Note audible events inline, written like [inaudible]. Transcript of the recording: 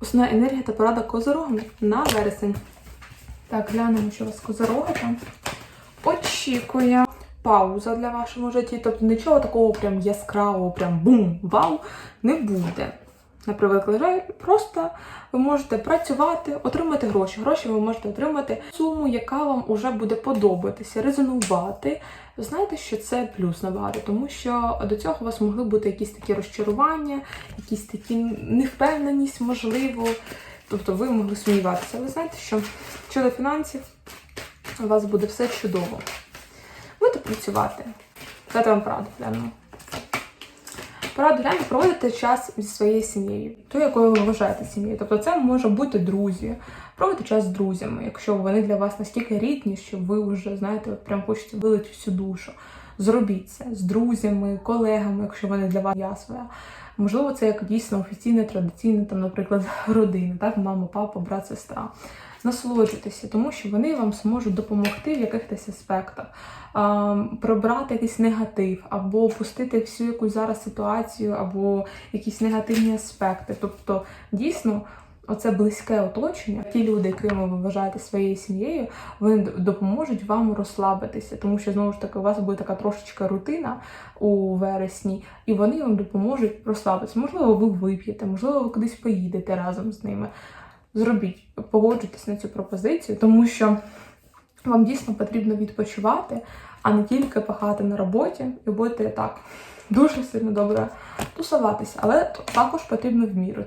Основна енергія та порада козорогам на вересень. Так, глянемо, що у вас козороги там. Очікує пауза для вашого житті. Тобто нічого такого прям яскравого, прям бум, вау, не буде. На превеликий жаль, просто ви можете працювати, отримати гроші. Гроші ви можете отримати суму, яка вам уже буде подобатися, резонувати. Знаєте, що це плюс набагато, тому що до цього у вас могли бути якісь такі розчарування, якісь такі невпевненість, можливо. Тобто ви могли сумніватися. Ви знаєте, що щодо фінансів у вас буде все чудово. Будете працювати. Дати вам пораду глянемо. Пораду глянемо проводити час зі своєю сім'єю, то, якою ви вважаєте сім'єю. Тобто це може бути друзі, проводити час з друзями, якщо вони для вас настільки рідні, що ви вже знаєте, прям хочете вилити всю душу. Зробіть це з друзями, колегами, якщо вони для вас я своя. Можливо, це як дійсно офіційне, традиційне, там, наприклад, [laughs] родина, так, мама, папа, брат, сестра. Насолоджуйтеся, тому що вони вам зможуть допомогти в якихось аспектах, а, прибрати якийсь негатив, або опустити всю якусь зараз ситуацію, або якісь негативні аспекти. Тобто, дійсно, оце близьке оточення, ті люди, якими ви вважаєте своєю сім'єю, вони допоможуть вам розслабитися, тому що знову ж таки у вас буде така трошечка рутина у вересні, і вони вам допоможуть розслабитися. Можливо, ви вип'єте, можливо, ви кудись поїдете разом з ними. Зробіть, погоджуйтесь на цю пропозицію, тому що вам дійсно потрібно відпочивати, а не тільки пахати на роботі і будете так дуже сильно добре тусуватися. Але також потрібно в міру.